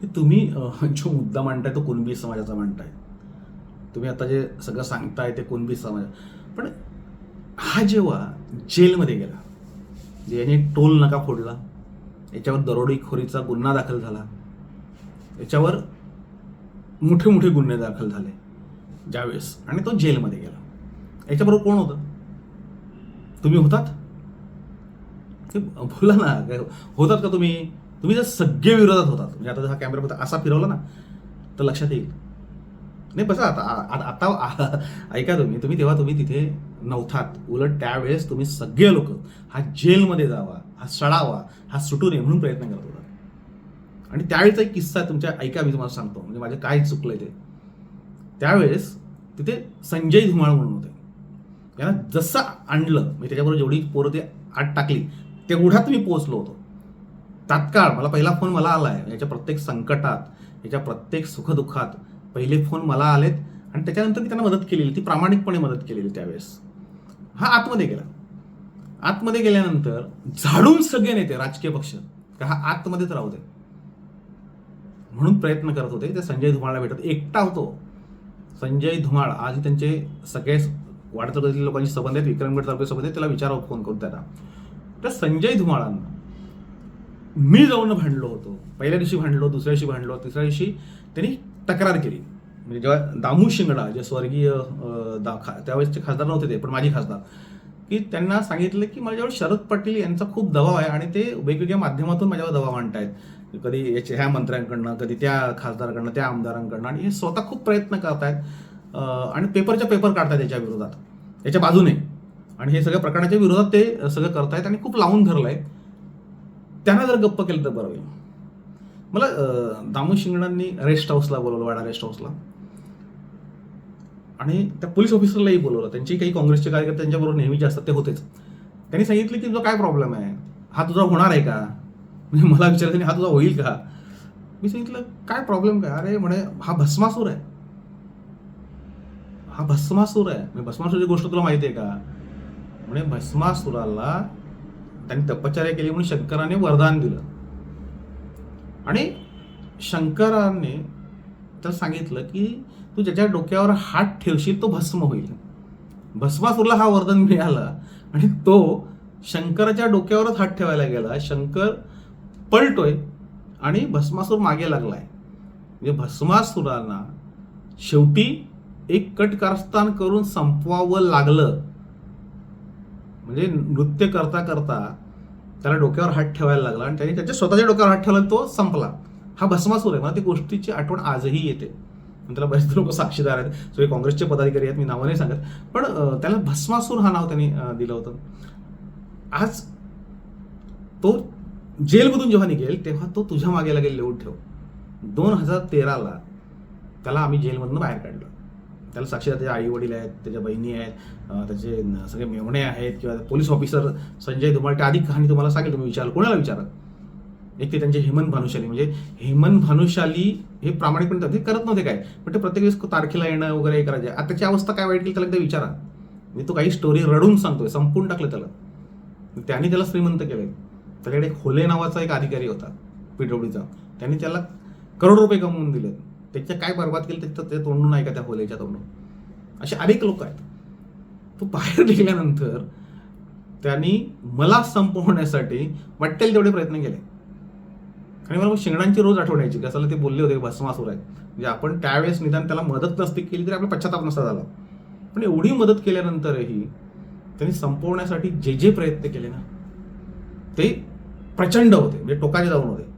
की तुम्ही जो मुद्दा मांडताय तो कुणबी समाजाचा मांडताय. तुम्ही आता जे सगळं सांगताय ते कुणबी समाज पण हा जेव्हा जेलमध्ये गेला जे याने टोल नका फोडला याच्यावर दरोडेखोरीचा गुन्हा दाखल झाला याच्यावर मोठे मोठे गुन्हे दाखल झाले ज्यावेळेस आणि तो जेलमध्ये गेला. याच्याबरोबर कोण होतं? तुम्ही होतात? ते बोला ना होतात का तुम्ही? तुम्ही जर सगळे विरोधात होतात म्हणजे आता जर हा कॅमेरा फक्त असा फिरवला ना तर लक्षात येईल. नाही बसा आता आता आ- ऐका तुम्ही तुम्ही तेव्हा तुम्ही तिथे नव्हतात. उलट त्यावेळेस तुम्ही सगळे लोक हा जेलमध्ये जावा हा सडावा हा सुटू नये म्हणून प्रयत्न करत होता. आणि त्यावेळेचा एक किस्सा तुमच्या ऐका मी तुम्हाला सांगतो म्हणजे माझे काय चुकलंय ते. त्यावेळेस तिथे संजय धुमाळ म्हणून होते. यांना जसं आणलं म्हणजे त्याच्याबरोबर जेवढी पोरं ते आत टाकली तेवढ्यात मी पोहोचलो होतो. तात्काळ मला पहिला फोन मला आला आहे याच्या प्रत्येक संकटात याच्या प्रत्येक सुखदुःखात पहिले फोन मला आलेत आणि त्याच्यानंतर मी त्यांना मदत केलेली ती प्रामाणिकपणे मदत केलेली त्यावेळेस. हा आतमध्ये गेला. आतमध्ये गेल्यानंतर झाडून सगळे नेते राजकीय पक्ष का हा आतमध्येच राहू दे. म्हणून प्रयत्न करत होते ते संजय धुमाळला भेटत. एकटा होतो. संजय धुमाळ आज त्यांचे सगळे वाढत लोकांशी संबंध आहेत विक्रमगड तालुक्यात संबंध आहेत त्याला विचारावं फोन करून त्याला तर संजय धुमाळांना मी जाऊन भांडलो होतो. पहिल्या दिवशी भांडलो दुसऱ्या दिवशी भांडलो तिसऱ्या दिवशी त्यांनी तक्रार केली. म्हणजे जेव्हा दामू शिंगडा जे स्वर्गीय दा खा त्यावेळेसचे खासदार नव्हते ते पण माझी खासदार की त्यांना सांगितलं की माझ्यावर शरद पाटील यांचा खूप दबाव आहे आणि ते वेगवेगळ्या माध्यमातून माझ्यावर दबाव आणतायत. कधी याच्या ह्या मंत्र्यांकडनं कधी त्या खासदाराकडनं त्या आमदारांकडनं आणि हे स्वतः खूप प्रयत्न करतायत आहेत आणि पेपरच्या पेपर काढतायत याच्या विरोधात याच्या बाजूने. आणि हे सगळ्या प्रकरणाच्या विरोधात ते सगळं करतायत आणि खूप लावून धरलं आहे त्यांना जर गप्प केलं तर बरं होईल. मला दामू शिंगणांनी रेस्ट हाऊसला बोलवलं वाडा रेस्ट हाऊसला आणि त्या पोलीस ऑफिसरलाही बोलवलं. त्यांची काही काँग्रेसचे कार्यकर्ते त्यांच्याबरोबर नेहमीचे असतात ते होतेच. त्यांनी सांगितले की तुझा काय प्रॉब्लेम आहे? हा तुझा होणार आहे का? म्हणजे मला विचारलं हा तुझा होईल का? मी सांगितलं काय प्रॉब्लेम काय? अरे म्हणे हा भस्मासूर आहे. हा भस्मासूर आहे? म्हणजे भस्मासूरची गोष्ट तुला माहिती आहे का? म्हणे भस्मासुराला त्यांनी तपश्चर्या केली म्हणून शंकराने वरदान दिलं. आणि शंकराने तर सांगितलं की तू ज्याच्या डोक्यावर हात ठेवशील तो भस्म होईल. भस्मासूरला हा वरदान मिळाला आणि तो शंकराच्या डोक्यावरच हात ठेवायला गेला. शंकर पलटोय आणि भस्मासूर मागे लागलाय. म्हणजे भस्मासुरांना शेवटी एक कट कारस्थान करून संपवावं लागलं. म्हणजे नृत्य करता करता त्याला डोक्यावर हात ठेवायला लागला आणि त्याने त्याच्या स्वतःच्या डोक्यावर हात ठेवला तो संपला. हा भस्मासूर आहे मला ती गोष्टीची आठवण आजही येते. त्याला बरेच लोक साक्षीदार आहेत. सगळे काँग्रेसचे पदाधिकारी आहेत. मी नावं नाही सांगत. पण त्याला भस्मासूर हा नाव त्यांनी दिलं होतं. आज तो जेलमधून जेव्हा निघेल तेव्हा तो तुझ्या मागे लागेल लिहून ठेव. दोन हजार तेराला त्याला आम्ही जेलमधून बाहेर काढलं. त्याला साक्षीदार त्याच्या आई वडील आहेत त्याच्या बहिणी आहेत त्याचे सगळे मेवणे आहेत किंवा पोलीस ऑफिसर संजय धुमाळ त्या अधिक कहाणी तुम्हाला सांगेल तुम्ही विचार कोणाला विचारा एक ते त्यांचे हेमंत भानुशाली. म्हणजे हेमंत भानुशाली हे प्रामाणिकपणे ते करत नव्हते काय? पण ते प्रत्येक वेळेस तारखेला येणं वगैरे हे करायचे. आता त्याची अवस्था काय वाईट केली त्याला एकदा विचारा. मी तो काही स्टोरी रडून सांगतोय संपून टाकलं त्याला. त्याने त्याला श्रीमंत केलंय. त्याच्याकडे खोले नावाचा एक अधिकारी होता पीडब्ल्यूचा त्यांनी त्याला करोड रुपये कमवून दिले त्याच्या काय बरबाद केलं त्याचं ते तोंडून आहे का त्या होलेच्या तोंडून? असे अनेक लोक आहेत. तो बाहेर निघाल्यानंतर त्यांनी मला संपवण्यासाठी वाटेल तेवढे प्रयत्न केले. आणि मला मग शिंगणांची रोज आठवण्याची यायची कसाला ते बोलले होते की भस्मासूर आहे म्हणजे आपण त्यावेळेस निदान त्याला मदत नसती केली तरी आपला पश्चाताप नसता झाला. पण एवढी मदत केल्यानंतरही त्यांनी संपवण्यासाठी जे जे प्रयत्न केले ना ते प्रचंड होते म्हणजे टोकाचे जाऊन होते.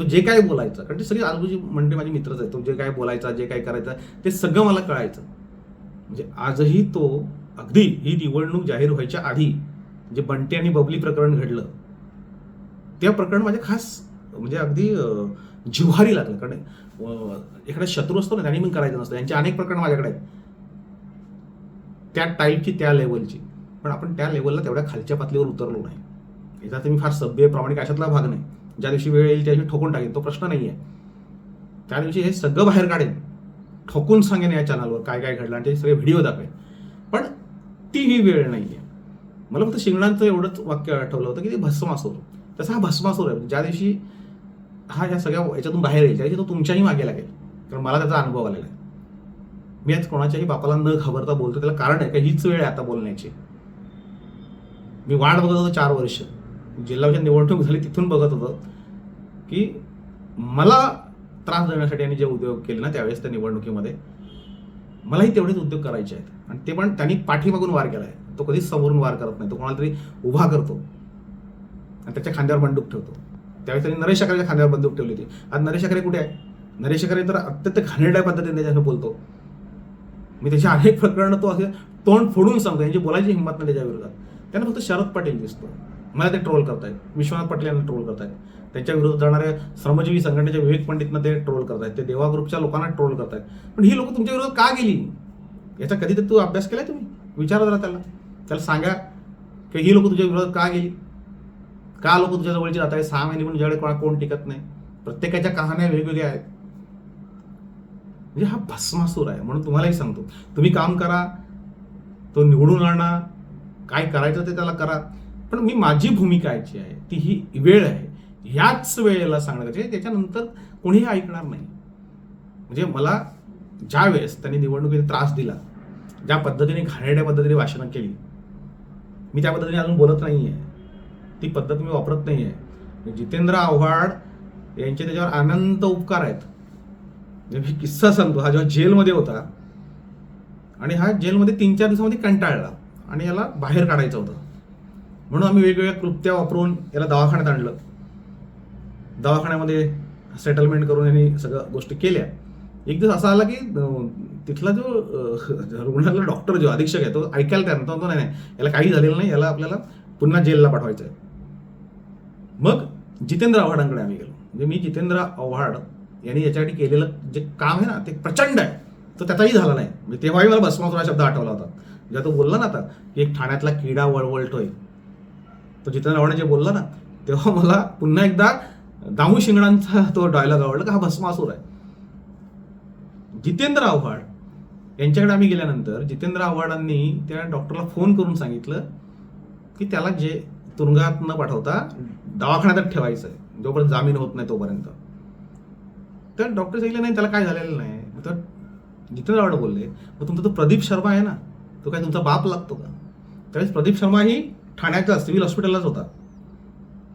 तो जे काय बोलायचं कारण ते सगळी आजूबाजू म्हणजे माझे मित्रच आहे तो जे काय बोलायचा जे काय करायचं ते सगळं मला कळायचं. म्हणजे आजही तो अगदी ही निवडणूक जाहीर व्हायच्या आधी जे बंटी आणि बबली प्रकरण घडलं त्या प्रकरण माझे खास म्हणजे अगदी जिव्हारी लागलं. कारण एखादा शत्रू असतो ना त्याने मी करायचं नसतं. यांचे अनेक प्रकरण माझ्याकडे आहेत. त्या टाईपची त्या लेवलची पण आपण त्या लेवलला तेवढ्या खालच्या पातळीवर उतरलो नाही. याचा मी फार सभ्य प्रामाणिक अशातला भाग नाही. ज्या दिवशी वेळ येईल त्या दिवशी ठोकून टाकेन. तो प्रश्न नाही आहे त्या दिवशी हे सगळं बाहेर काढेन. ठोकून सांगेन या चॅनलवर काय काय घडलं आणि ते सगळे व्हिडिओ दाखवेन. पण ती ही वेळ नाही आहे मला फक्त शिंगणांचं एवढंच वाक्य आठवलं होतं की ते भस्मासूर. तसा हा भस्मासूर आहे. ज्या दिवशी हा ह्या सगळ्या याच्यातून बाहेर येईल दिवशी तो तुमच्याही मागे लागेल. कारण मला त्याचा अनुभव आलेला आहे. मी आज कोणाच्याही बापाला न घाबरता बोलतो त्याला कारण आहे का हीच वेळ आहे आता बोलण्याची. मी वाट बघत होतो चार वर्ष. जिल्ह्याच्या निवडणूक झाली तिथून बघत होतं की मला त्रास देण्यासाठी आणि जे उद्योग केले ना त्यावेळेस त्या निवडणुकीमध्ये मलाही तेवढेच उद्योग करायचे आहेत. आणि ते पण त्यांनी पाठीमागून वार केला आहे तो कधीच समोरून वार करत नाही. तो कोणाला तरी उभा करतो. आणि त्याच्या खांद्यावर बंदूक ठेवतो. त्यावेळेस त्यांनी नरेश अकरेच्या खांद्यावर बंदूक ठेवली होती. आज नरेश अकरे कुठे आहे नरेश अकरे तर अत्यंत घाणेरड्या पद्धतीने त्याच्यावर बोलतो. मी त्याच्या अनेक प्रकरणं तो असे तोंड फोडून सांगतो. यांची बोलायची हिंमत नाही त्याच्या विरोधात. त्यांना फक्त शरद पाटील दिसतो. मला ते ट्रोल करतायत. विश्वनाथ पाटील यांना ट्रोल करतायत. त्यांच्या विरोधात जाणाऱ्या श्रमजीवी संघटनेच्या विवेक पंडितनं ते ट्रोल करतायत. ते देवा ग्रुपच्या लोकांना ट्रोल करतायत. पण ही लोक तुमच्या विरोधात का गेली? याचा कधीतरी तू अभ्यास केलाय तुम्ही? विचारा जरा त्याला. त्याला सांगा की ही लोक तुझ्या विरोधात का गेली? का लोक तुझ्या जवळची जात आहे सहा महिने म्हणून ज्याकडे कोणा कोण टिकत नाही. प्रत्येकाच्या कहाण्या वेगवेगळ्या आहेत. म्हणजे हा भस्मासूर आहे म्हणून तुम्हालाही सांगतो. तुम्ही काम करा. तो निवडून आणा. काय करायचं ते त्याला करा. पण मी माझी भूमिका याची आहे ती ही वेळ आहे. ह्याच वेळेला सांगण्यात त्याच्यानंतर कोणीही ऐकणार नाही. म्हणजे मला ज्या वेळेस त्यांनी निवडणुकीत त्रास दिला ज्या पद्धतीने घाणेरड्या पद्धतीने भाषणं केली मी त्या पद्धतीने अजून बोलत नाही आहे ती पद्धत मी वापरत नाही आहे जितेंद्र आव्हाड यांचे त्याच्यावर अनंत उपकार आहेत. म्हणजे मी किस्सा सांगतो हा जेव्हा जेलमध्ये होता आणि हा जेलमध्ये तीन चार दिवसामध्ये कंटाळला आणि याला बाहेर काढायचं होतं. म्हणून आम्ही वेगवेगळ्या कृत्या वापरून याला दवाखान्यात आणलं. दवाखान्यामध्ये सेटलमेंट करून यांनी सगळ्या गोष्टी केल्या. एक दिवस असा आला की तिथला जो रुग्णाला डॉक्टर जो अधीक्षक आहे तो ऐकायला तयार नव्हता. तो नाही नाही याला काही झालेलं नाही याला आपल्याला पुन्हा जेलला पाठवायचं आहे मग जितेंद्र आव्हाडांकडे आम्ही गेलो. म्हणजे मी जितेंद्र आव्हाड यांनी याच्यासाठी केलेलं जे काम आहे ना ते प्रचंड आहे. तो त्याचाही झाला नाही. म्हणजे तेव्हाही मला बसमासुरा शब्द आठवला होता. जेव्हा तो बोलला ना आता की एक ठाण्यातला किडा वळवळतोय. तो जितेंद्र आव्हाड जे बोलला ना तेव्हा मला पुन्हा एकदा दामू शिंगणांचा तो डायलॉग आवडला का हा भस्मासूर आहे. जितेंद्र आव्हाड यांच्याकडे आम्ही गेल्यानंतर जितेंद्र आव्हाडांनी त्या डॉक्टरला फोन करून सांगितलं की त्याला जे तुरुंगात न पाठवता दवाखान्यातच ठेवायचं आहे जोपर्यंत जामीन होत नाही तोपर्यंत. तर डॉक्टर सांगितलं नाही त्याला काय झालेलं नाही. तर जितेंद्र आव्हाड बोलले मग तुमचा तो प्रदीप शर्मा आहे ना तो काय तुमचा बाप लागतो का? त्यावेळेस प्रदीप शर्मा ही ठाण्याच्या सिव्हिल हॉस्पिटललाच होता.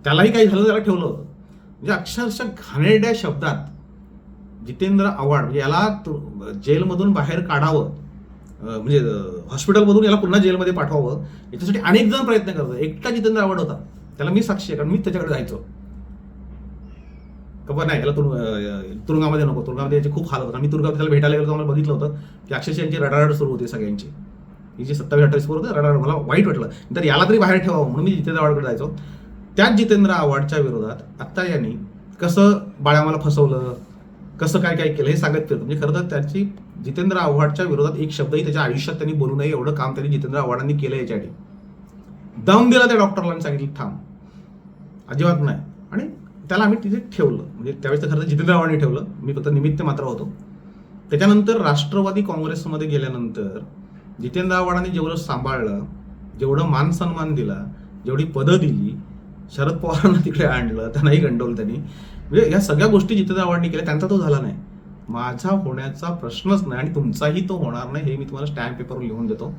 त्यालाही काही झालं त्याला ठेवलं होतं. म्हणजे अक्षरशः घाणेरड्या शब्दात जितेंद्र आव्हाड म्हणजे याला तु- जेलमधून बाहेर काढावं म्हणजे हॉस्पिटलमधून याला पुन्हा जेलमध्ये पाठवावं याच्यासाठी अनेक जण प्रयत्न करतात. एकटा जितेंद्र आव्हाड होता. त्याला मी साक्षी आहे कारण मी त्याच्याकडे जायचो. का बरं नाही याला तुरुंग तुरुंगामध्ये नको. तुरुंगामध्ये याचे खूप हाल होतात. आम्ही तुरुंगामध्ये त्याला भेटायला गेलो तर आम्हाला बघितलं होतं की अक्षरशः यांची रडारड सुरू होती सगळ्यांची. ही जी सत्तावीस अठ्ठावीस होतं रडारड मला वाईट वाटलं. तर याला तरी बाहेर ठेवावं म्हणून मी जितेंद्र आव्हाडकडे जायचो. त्याच जितेंद्र आव्हाडच्या विरोधात आत्ता यांनी कसं बाळामाला फसवलं कसं काय काय केलं हे सांगत फिरतो. म्हणजे खरं तर त्याची जितेंद्र आव्हाडच्या विरोधात एक शब्दही त्याच्या आयुष्यात त्यांनी बोलू नये एवढं काम त्यांनी जितेंद्र आव्हाडांनी केलं याच्यासाठी. दम दिला त्या डॉक्टरला आणि सांगितलं थांब अजिबात नाही. आणि त्याला आम्ही तिथे ठेवलं. म्हणजे त्यावेळेस तर खरं तर जितेंद्र आव्हाडांनी ठेवलं. मी फक्त निमित्त मात्र होतो. त्याच्यानंतर राष्ट्रवादी काँग्रेसमध्ये गेल्यानंतर जितेंद्र आव्हाडांनी जेवढं सांभाळलं जेवढं मान सन्मान दिला जेवढी पदं दिली शरद पवारांना तिकडे आणलं त्यांनाही गंडवलं त्यांनी. म्हणजे या सगळ्या गोष्टी जितेंद्र आव्हाडांनी केल्या त्यांचा तो झाला नाही. माझा होण्याचा प्रश्नच नाही आणि तुमचाही तो होणार नाही हे मी तुम्हाला स्टॅम्प पेपरवर लिहून देतो.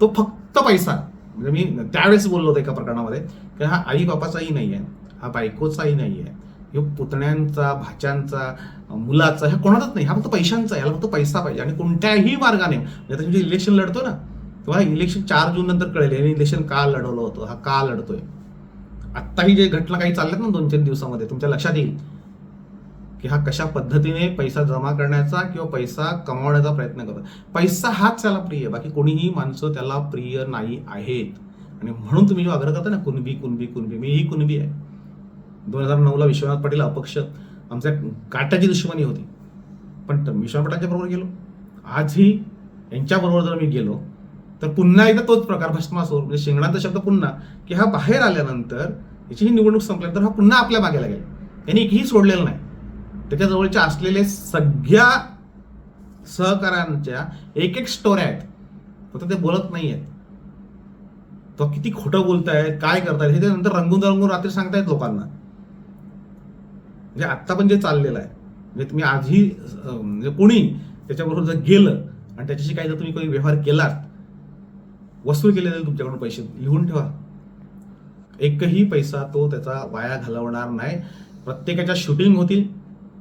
तो फक्त पैसा. म्हणजे मी त्यावेळेस बोललो होतो एका प्रकरणामध्ये की हा आई बापाचाही नाही आहे हा बायकोचाही नाही आहे हे पुतण्यांचा भाच्यांचा मुलाचा ह्या कोणाचाच नाही हा फक्त पैशांचा आहे याला फक्त पैसा पाहिजे. आणि कोणत्याही मार्गाने म्हणजे तुम्ही इलेक्शन लढतो ना तेव्हा इलेक्शन चार जून नंतर कळेल याने इलेक्शन का लढवलं होतं हा का लढतोय? आत्ताही जे घटना काही चालल्यात ना दोन तीन दिवसामध्ये तुमच्या लक्षात येईल की हा कशा पद्धतीने पैसा जमा करण्याचा किंवा पैसा कमावण्याचा प्रयत्न करतो पैसा हाच त्याला प्रिय आहे बाकी कोणीही माणसं त्याला प्रिय नाही आहेत. आणि म्हणून तुम्ही जो आग्रह करता ना कुणबी कुणबी कुणबी मी ही कुणबी आहे. दोन हजार नऊला विश्वनाथ पाटील अपक्ष आमच्या काट्याची दुश्मनी होती. पण तर विश्वनाथ पाटलांच्या बरोबर गेलो. आजही यांच्याबरोबर जर मी गेलो तर पुन्हा एकदा तोच प्रकार भस्मासूर म्हणजे शिंगणाचा शब्द पुन्हा की हा बाहेर आल्यानंतर याची ही निवडणूक संपल्यानंतर हा पुन्हा आपल्या मागे लागेल. यांनी एकही सोडलेलं नाही. त्याच्याजवळच्या असलेले सगळ्या सहकाऱ्यांच्या एक एक स्टोऱ्या आहेत. फक्त ते बोलत नाही आहेत तो किती खोटं बोलतायत काय करतायत हे ते नंतर रंगून रंगून रात्री सांगतायत लोकांना. म्हणजे आत्ता पण जे चाललेलं आहे म्हणजे तुम्ही आधी म्हणजे कोणी त्याच्याबरोबर जर गेलं आणि त्याच्याशी काही जर तुम्ही काही व्यवहार केलात वसूल केले जाईल तुमच्याकडून पैसे लिहून ठेवा. एकही पैसा तो त्याचा वाया घालवणार नाही. प्रत्येकाच्या शूटिंग होतील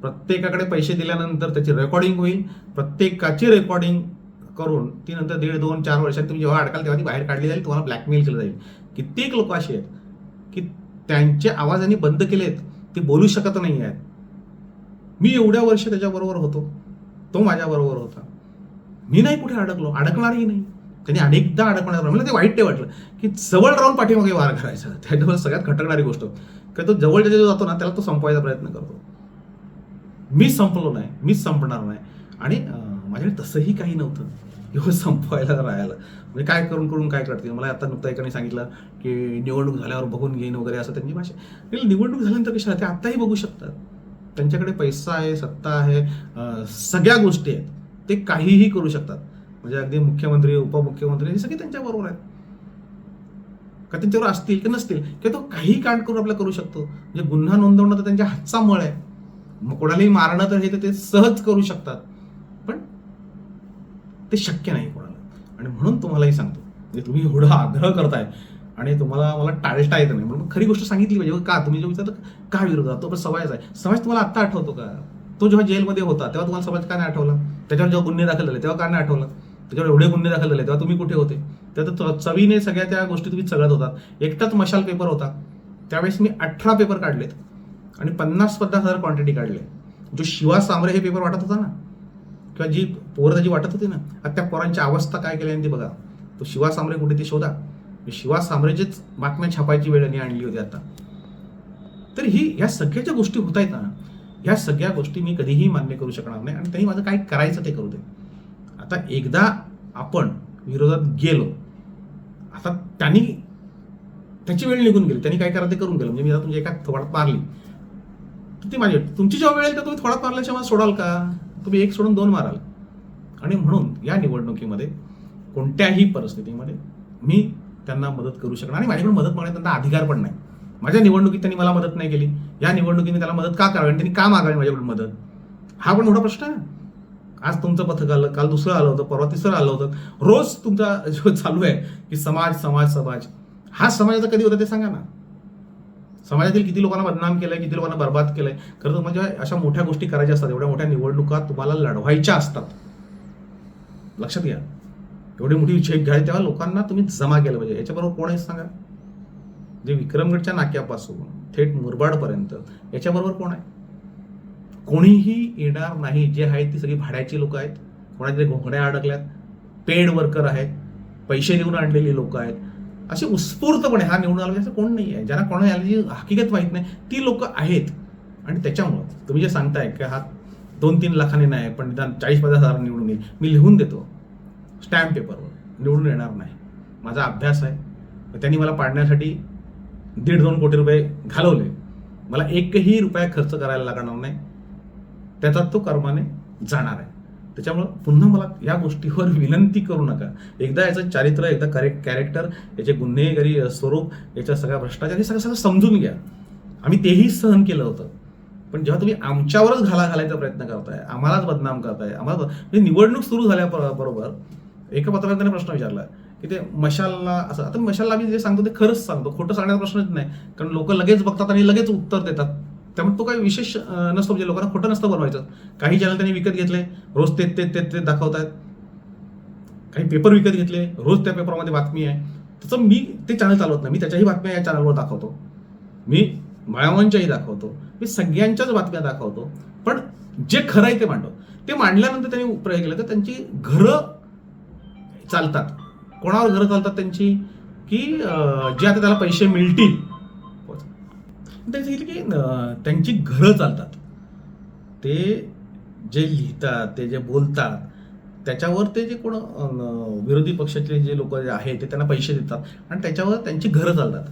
प्रत्येकाकडे पैसे दिल्यानंतर त्याची रेकॉर्डिंग होईल प्रत्येकाची रेकॉर्डिंग करून ती नंतर दीड दोन चार वर्षात तुम्ही जेव्हा अडकाल तेव्हा ती बाहेर काढली जाईल तुम्हाला ब्लॅकमेल केलं जाईल. कित्येक लोक असे आहेत की त्यांचे आवाजाने बंद केलेत. ते बोलू शकत नाही आहेत. मी एवढ्या वर्ष त्याच्याबरोबर होतो. तो माझ्याबरोबर होता. मी नाही कुठे अडकलो. अडकणारही नाही. त्यांनी अनेकदा अडकणार मला ते वाईट ते वाटलं की जवळ राहून पाठीमागे वार करायचा. त्याच्यावर सगळ्यात खटकणारी गोष्ट. की तो जवळ ज्याच्या जातो ना त्याला तो संपवायचा प्रयत्न करतो. मी संपलो नाही. मीच संपणार नाही. आणि माझ्याकडे तसंही काही नव्हतं. एवढं संपवायला राहायला म्हणजे काय करून करून काय करतील? मला आता नुकतं एकाने सांगितलं की निवडणूक झाल्यावर बघून घेईन वगैरे असं त्यांची भाषा निवडणूक झाल्यानंतर कशाला? ते आत्ताही बघू शकतात. त्यांच्याकडे पैसा आहे सत्ता आहे सगळ्या गोष्टी आहेत. ते काहीही करू शकतात. म्हणजे अगदी मुख्यमंत्री उपमुख्यमंत्री हे सगळे त्यांच्याबरोबर आहेत. का त्यांच्यावर असतील की नसतील? किंवा तो काही कांड करून आपला करू शकतो. म्हणजे गुन्हा नोंदवणं तर त्यांच्या हातचा मळ आहे. मग कोणालाही मारणं तर हे तर ते सहज करू शकतात. ते शक्य नाही कोणाला. आणि म्हणून तुम्हालाही सांगतो म्हणजे तुम्ही एवढा आग्रह करताय आणि तुम्हाला मला टाळता येत नाही. म्हणून खरी गोष्ट सांगितली पाहिजे का तुम्ही जो विचारता का विरोधात तो पण समाज आहे. समाज तुम्हाला आत्ता आठवतो का? तो जेव्हा जेलमध्ये होता तेव्हा तुम्हाला समाज का नाही आठवला? त्याच्यावर जेव्हा गुन्हे दाखल झाले तेव्हा का नाही आठवला? त्याच्यावर एवढे गुन्हे दाखल झाले तेव्हा तुम्ही कुठे होते? त्या तर चवीने सगळ्या त्या गोष्टी तुम्ही चढत होतात एकटाच मशाल पेपर होता. त्यावेळेस मी अठरा पेपर काढलेत. आणि पन्नास पन्नास हजार क्वांटिटी काढले. जो शिवा सांबरे हे पेपर वाटत होता ना? किंवा जी पोरं जी वाटत होती ना आता त्या पोरांची अवस्था काय केली आणि ती बघा. तो शिवा सामरे कुठे ते शोधा. शिवा साम्राज्यच बातम्या छापायची वेळ यांनी आणली होती आता. तर ही ह्या सगळ्या ज्या गोष्टी होत आहेत ना ह्या सगळ्या गोष्टी मी कधीही मान्य करू शकणार नाही आणि त्यांनी माझं काय करायचं ते करू दे. आता एकदा आपण विरोधात गेलो आता त्यांनी त्याची वेळ निघून गेली त्यांनी काय करा ते करून गेलं. म्हणजे मी आता तुमच्या एका थोडात मारली. तर ती माझी तुमची जेव्हा वेळ येईल तर तुम्ही थोडात मारल्याशिवाय मला सोडाल का? तुम्ही एक सोडून दोन माराल. आणि म्हणून या निवडणुकीमध्ये कोणत्याही परिस्थितीमध्ये मी त्यांना मदत करू शकणार आणि माझ्याकडे मदत मागण्यात त्यांना अधिकार पण नाही. माझ्या निवडणुकीत त्यांनी मला मदत नाही केली. या निवडणुकीने त्याला मदत का करावी आणि त्यांनी का मागावी माझ्याकडून मदत? हा पण मोठा प्रश्न आहे. आज तुमचं पथक आलं काल दुसरं आलं होतं परवा तिसरं आलं होतं. रोज तुमचा जो चालू आहे की समाज समाज समाज. हा समाजाचा कधी होता ते सांगा ना. समाजातील किती लोकांना बदनाम केलंय किती लोकांना बर्बाद केलंय खरं तर म्हणजे अशा मोठ्या गोष्टी करायच्या असतात. एवढ्या मोठ्या निवडणुका तुम्हाला लढवायच्या असतात. लक्षात घ्या. एवढी मोठी झेप घ्यायला तेव्हा लोकांना तुम्ही जमा केलं पाहिजे. याच्याबरोबर कोण आहे सांगा? जे विक्रमगडच्या नाक्यापासून थेट मुरबाडपर्यंत याच्याबरोबर कोण आहे? कोणीही येणार नाही. जे आहेत ती सगळी भाड्याची लोक आहेत. कोणाच्या घोंगड्या अडकल्यात. पेड वर्कर आहेत. पैसे देऊन आणलेली लोक आहेत. असे उत्स्फूर्तपणे हा निवडून आला म्हणजे असं कोण नाही आहे ज्यांना कोणा याची हकीकत माहीत नाही ती लोक आहेत. आणि त्याच्यामुळं तुम्ही जे सांगताय की हा दोन तीन लाखाने नाही पण निदान चाळीस पन्नास हजार निवडून येईल. मी लिहून देतो. स्टॅम्प पेपरवर. निवडून येणार नाही. माझा अभ्यास आहे. त्यांनी मला पाडण्यासाठी दीड दोन कोटी रुपये घालवले. मला एकही रुपया खर्च करायला लागणार नाही. त्याचा तो कर्माने जाणार आहे. त्याच्यामुळं पुन्हा मला या गोष्टीवर विनंती करू नका. एकदा याचं चारित्र्य एकदा करेक्ट कॅरेक्टर याचे गुन्हेगारी स्वरूप याच्या सगळ्या भ्रष्टाचार हे सगळं सगळं समजून घ्या. आम्ही तेही सहन केलं होतं. पण जेव्हा तुम्ही आमच्यावरच घाला घालायचा प्रयत्न करताय आम्हालाच बदनाम करताय आम्हाला म्हणजे निवडणूक सुरू झाल्या बरोबर एका पत्रकाराने प्रश्न विचारला की ते मशालला असं आता मशालला आम्ही जे सांगतो ते खरंच सांगतो खोटं सांगण्याचा प्रश्नच नाही कारण लोक लगेच बघतात आणि लगेच उत्तर देतात. त्यामुळे तो काही विशेष नसतो म्हणजे लोकांना खोटं नसतं बनवायचं काही चॅनल त्यांनी विकत घेतले रोज ते ते ते ते दाखवत आहेत काही पेपर विकत घेतले रोज त्या पेपरमध्ये बातमी आहे. तसं मी ते चॅनल चालवत नाही. मी त्याच्याही बातम्या या चॅनलवर दाखवतो. मी मायावांच्याही दाखवतो. मी सगळ्यांच्याच बातम्या दाखवतो. पण जे खरं आहे ते मांडतो ते मांडल्यानंतर त्यांनी प्रयोग केला तर त्यांची घरं चालतात. कोणावर घरं चालतात त्यांची? की जे आता त्याला पैसे मिळतील त्यांनी सांगितलं की त्यांची घरं चालतात. ते जे लिहितात ते जे बोलतात त्याच्यावर ते जे कोण विरोधी पक्षाचे जे लोक जे आहेत ते त्यांना पैसे देतात आणि त्याच्यावर त्यांची घरं चालतात.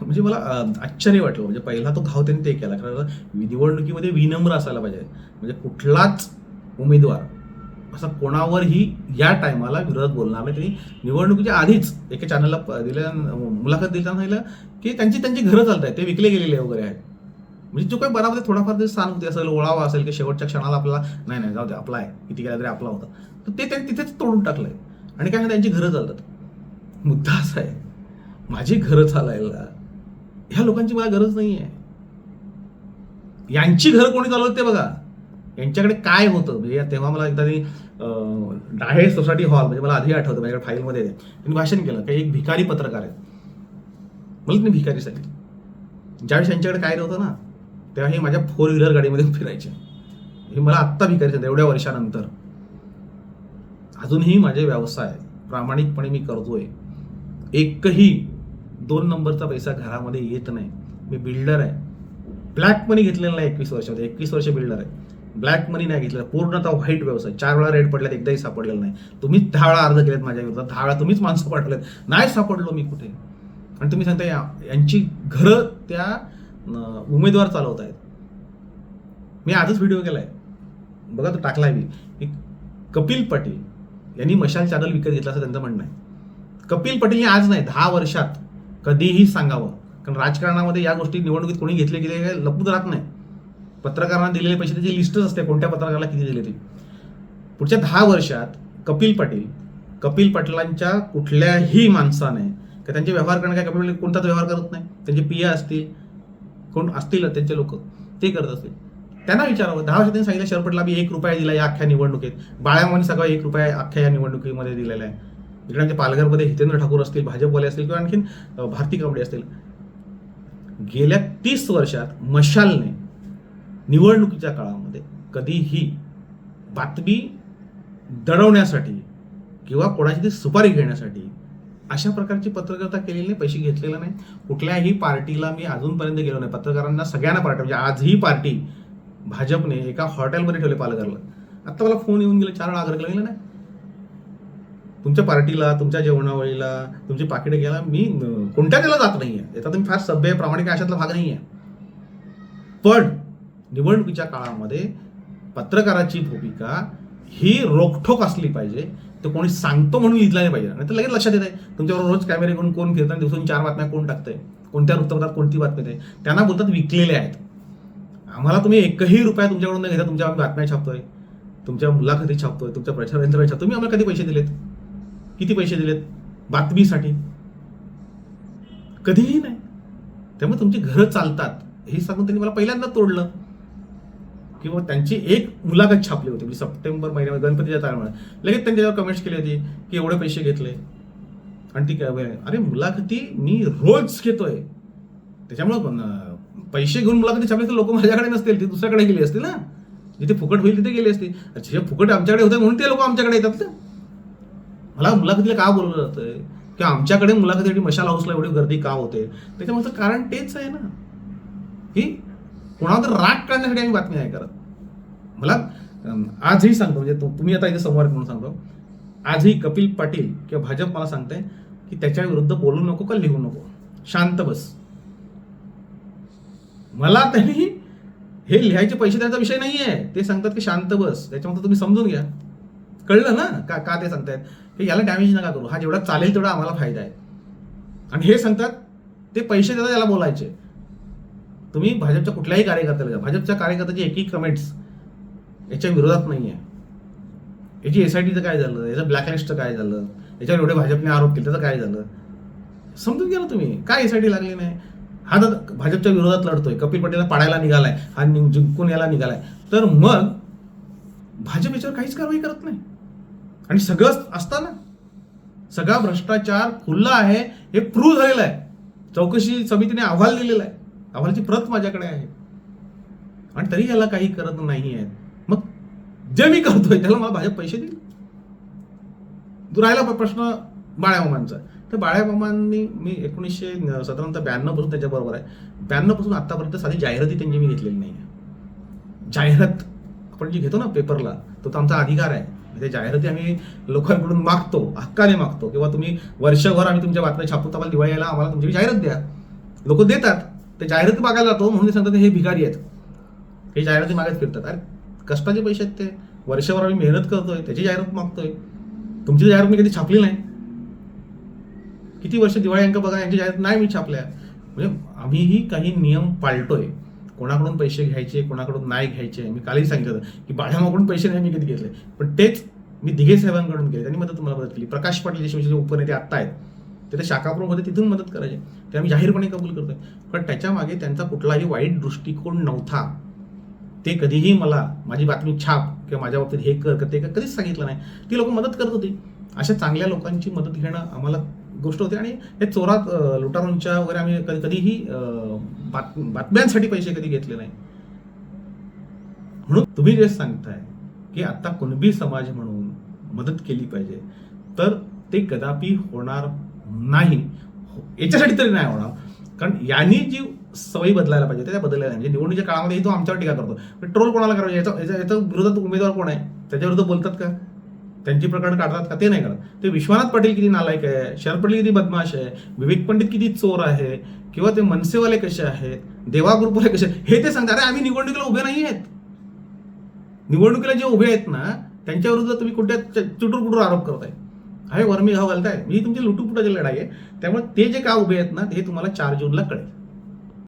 म्हणजे मला आश्चर्य वाटलं. म्हणजे पहिला तो घाव त्यांनी ते केला. कारण निवडणुकीमध्ये विनम्र असायला पाहिजे. म्हणजे कुठलाच उमेदवार असा कोणावरही या टायमाला विरोधात बोलणार नाही. त्यांनी निवडणुकीच्या आधीच एका चॅनलला प- दिल्या मुलाखत देताना सांगितलं की त्यांची त्यांची घरं चालत आहेत ते विकले गेलेले वगैरे आहेत. म्हणजे जो काही बराबर थोडाफार तरी सहानुभूती असेल ओळावा असेल की शेवटच्या क्षणाला आपल्याला नाही नाही जाऊ दे आपला आहे किती गेला तरी आपला होता. तर ते त्यांनी तिथेच तोडून टाकलं आहे आणि काय त्यांची घरं चालतात? मुद्दा असा आहे माझी घरं चालायला ह्या लोकांची मला गरज नाही आहे यांची घरं कोणी चालवत ते बघा. यांच्याकडे काय होतं? म्हणजे तेव्हा मला एकदा डाहे सोसायटी हॉल म्हणजे मला आधी आठवतं माझ्याकडे फाईलमध्ये त्यांनी भाषण केलं की एक भिकारी पत्रकार आहे मला त्यांनी भिकारी सांगितलं ज्यावेळेस यांच्याकडे काय नव्हतं ना तेव्हा हे माझ्या फोर व्हीलर गाडीमध्ये फिरायचे. हे मला आत्ता भिकारी सांगते एवढ्या वर्षानंतर. अजूनही माझे व्यवसाय प्रामाणिकपणे मी करतोय. एकही दोन नंबरचा पैसा घरामध्ये येत नाही. मी बिल्डर आहे. ब्लॅक मनी घेतलेला नाही एकवीस वर्षामध्ये. एकवीस वर्ष बिल्डर आहे. ब्लॅक मनी नाही घेतलेला. पूर्णतः व्हाईट व्यवसाय. चार वेळा रेड पडल्यात एकदाही सापडलेला नाही. तुम्हीच दहा वेळा अर्ज केलेत माझ्या विरोधात. दहा वेळा तुम्हीच माणसं पाठवलेत. नाही सापडलो मी कुठे? आणि तुम्ही सांगता या- यांची घरं त्या उमेदवार चालवत आहेत मी आजच व्हिडिओ केला आहे बघा तो टाकलाय मी. कपिल पाटील यांनी मशाल चॅनल विकत घेतला असं त्यांचं म्हणणं आहे. कपिल पाटीलने आज नाही दहा वर्षात कधीही सांगावं. कारण राजकारणामध्ये या गोष्टी निवडणुकीत कोणी घेतले की ते राहत नाही. पत्रकारांना दिलेले पैसे त्याची लिस्टच असते. कोणत्या पत्रकाराला किती दिले ते? पुढच्या दहा वर्षात कपिल पाटील कपिल पाटलांच्या कुठल्याही माणसाने का त्यांचे व्यवहार करणं काय? कपिल पाटील कोणताच व्यवहार करत नाही. त्यांचे पिया असतील कोण असतील त्यांचे लोक ते करत असतील. त्यांना विचारावं. दहा वर्षात त्यांनी सांगितलं शरपटला मी एक रुपया दिला या अख्ख्या निवडणुकीत. बाळ्यामध्ये सगळं एक रुपया अख्ख्या या निवडणुकीमध्ये दिलेला आहे. इकडे आमच्या पालघरमध्ये हितेंद्र ठाकूर असतील भाजपवाले असतील किंवा आणखीन भारती कांबळे असतील. गेल्या तीस वर्षात मशालने निवडणुकीच्या काळामध्ये कधीही बातमी दडवण्यासाठी किंवा कोणाची ती सुपारी घेण्यासाठी अशा प्रकारची पत्रकारिता केलेली नाही पैसे घेतलेला नाही. कुठल्याही पार्टीला मी अजूनपर्यंत गेलो नाही. पत्रकारांना सगळ्यांना पार्टी म्हणजे आजही पार्टी भाजपने एका हॉटेलमध्ये ठेवले पालघरला. आत्ता मला फोन येऊन गेला चार वेळा आग्रह गेला नाही. तुमच्या पार्टीला तुमच्या जेवणावळीला तुमची पाकिटं घ्यायला मी कोणत्या त्याला जात नाही आहे याचा तुम्ही फार सभ्य प्रामाणिक आहे, अशातला भाग आहे पण निवडणुकीच्या काळामध्ये पत्रकाराची भूमिका ही रोखठोक असली पाहिजे. तर कोणी सांगतो म्हणून लिहिला नाही पाहिजे. नाही तर लगेच लक्षात येत आहे तुमच्यावर रोज कॅमेरे घेऊन कोण फिरताना दिवसून चार बातम्या कोण टाकतंय? कोणत्या वृत्तपत्रात कोणती बातमी आहे त्यांना बोलतात विकलेले आहेत. आम्हाला तुम्ही एकही रुपया तुमच्याकडून न घेता तुमच्या आम्ही बातम्या छापतोय. तुमच्या मुलाखती छापतोय तुमच्या प्रचार यंत्र छापतोय. तुम्ही आम्हाला कधी पैसे दिलेत? किती पैसे दिलेत? बातमीसाठी. कधीही नाही. त्यामुळे तुमची घरं चालतात. हे सांगून त्यांनी मला पहिल्यांदा तोडलं. किंवा त्यांची एक मुलाखत छापली होती म्हणजे सप्टेंबर महिन्यामध्ये गणपतीच्या टायमाला लगेच त्यांनी त्याच्यावर कमेंट्स केली होती की एवढे पैसे घेतले. आणि ती काय अरे मुलाखती मी रोज घेतोय. त्याच्यामुळं पैसे घेऊन मुलाखती छापली तर लोक माझ्याकडे नसतील ती दुसऱ्याकडे गेली असतील ना. जिथे फुकट होईल तिथे गेली असती. जे फुकट आमच्याकडे होते म्हणून ते लोक आमच्याकडे येतात ना. मला मुलाखतीला का बोलवलं जातंय? की आमच्याकडे मुलाखतीसाठी मशाल हाऊसला एवढी गर्दी का होते? त्याच्यामुळे कारण तेच आहे ना. की कोणावर राग काढण्यासाठी आम्ही बातमी नाही करत. मला आजही सांगतो म्हणजे तुम्ही आता इथे समोर म्हणून सांगतो. आजही कपिल पाटील किंवा भाजप मला सांगते की त्याच्या विरुद्ध बोलू नको का लिहू नको. शांत बस. मला त्यांनी हे लिहायचे पैसे द्यायचा विषय नाही आहे ते सांगतात की शांत बस. त्याच्यामध्ये तुम्ही समजून घ्या. कळलं ना? का का ते सांगतायत? की याला डॅमेज नका करू. हा जेवढा चालेल तेवढा आम्हाला फायदा आहे. आणि हे सांगतात ते पैसे देतात याला बोलायचे. तुम्ही भाजपच्या कुठल्याही कार्यकर्त्याला घ्या. भाजपच्या कार्यकर्त्याची एकही कमेंट्स याच्या विरोधात नाही आहे याची एस आय टीचं काय झालं? याचं ब्लॅकलिस्टचं काय झालं? याच्यावर एवढे भाजपने आरोप केले त्याचं काय झालं? समजून घ्या ना तुम्ही. काय एस आय टी लागली नाही? हा तर भाजपच्या विरोधात लढतोय. कपिल पटेलला पाडायला निघालाय. हा जिंकून यायला निघालाय. तर मग भाजप याच्यावर काहीच कारवाई करत नाही. आणि सगळं असताना सगळा भ्रष्टाचार खुल्ला आहे हे प्रूव्ह झालेलं आहे. चौकशी समितीने अहवाल दिलेला आहे. अहवालाची प्रत माझ्याकडे आहे. आणि तरी याला काही करत नाही आहेत. मग जे मी करतोय त्याला मला भाजप पैसे देईल? राहिला प्रश्न बाळ्यामामांचा तर बाळ्यामामांनी मी एकोणीसशे साधारणतः ब्याण्णवपासून त्याच्याबरोबर आहे. ब्याण्णवपासून आत्तापर्यंत साधी जाहिराती त्यांची मी घेतलेली नाही आहे जाहिरात आपण जी घेतो ना पेपरला तो तर आमचा अधिकार आहे. ते जाहिराती आम्ही लोकांकडून मागतो हक्काने मागतो. किंवा तुम्ही वर्षभर आम्ही तुमच्या बातम्या छापतो आम्हाला दिवाळी यायला आम्हाला तुमची जाहिरात द्या. लोक देतात. ते जाहिराती मागायला जातो म्हणून सांगतात हे भिकारी आहेत. हे जाहिराती मागत फिरतात. अरे कष्टाचे पैसे आहेत ते. वर्षभर आम्ही मेहनत करतोय त्याची जाहिरात मागतोय. तुमची जाहिरात मी कधी छापली नाही. किती वर्ष दिवाळी अंक बघा यांची जाहिरात नाही मी छापल्या. म्हणजे आम्हीही काही नियम पाळतोय. कोणाकडून पैसे घ्यायचे कोणाकडून नाही घ्यायचे. मी कालही सांगितलं होतं की बाळ्यामाकडून पैसे नाही मी कधी घेतले. पण तेच मी दिघे साहेबांकडून केले. त्यांनी मदत तुम्हाला मदत केली. प्रकाश पाटील जे उपनेते आत्ता आहेत ते तर शाखाप्रमुख होते तिथून मदत करायचे. ते आम्ही जाहीरपणे कबूल करतोय. पण त्याच्यामागे त्यांचा कुठलाही वाईट दृष्टिकोन नव्हता. ते कधीही मला माझी बातमी छाप किंवा माझ्या बाबतीत हे कर का ते कर कधीच सांगितलं नाही. ती लोक मदत करत होती. अशा चांगल्या लोकांची मदत घेणं आम्हाला गोष्ट होते. आणि हे चोरात लुटारूंच्या वगैरे आम्ही कधी कधीही बात बातम्यांसाठी पैसे कधी घेतले नाही. म्हणून तुम्ही जे सांगताय की आता कुणबी समाज म्हणून मदत केली पाहिजे तर ते कदापि होणार नाही. याच्यासाठी तरी नाही होणार. कारण यांनी जी सवयी बदलायला पाहिजे त्या बदलल्या म्हणजे निवडणुकीच्या काळामध्ये तो आमच्यावर टीका करतो. ट्रोल कोणाला करायचं याचा याच्या याच्या विरोधात उमेदवार कोण आहे? त्याच्याविरुद्ध बोलतात का? त्यांची प्रकरण काढतात का? ते नाही करत. ते विश्वनाथ पाटील किती नालायक आहे? शरद पाटील किती बदमाश आहे? विवेक पंडित किती चोर आहे? किंवा ते मनसेवाले कसे आहेत? देवा ग्रुपवाले कसे आहेत, हे ते सांगतात. अरे आम्ही निवडणुकीला उभे नाही आहेत. निवडणुकीला जे उभे आहेत ना त्यांच्याविरुद्ध तुम्ही कुठे चुटूर कुठूर आरोप करताय? आहे वरमी घाव घालताय. ही तुमची लुटूपुटाची लढाई आहे. त्यामुळे ते जे का उभे आहेत ना हे तुम्हाला चार जूनला कळेल.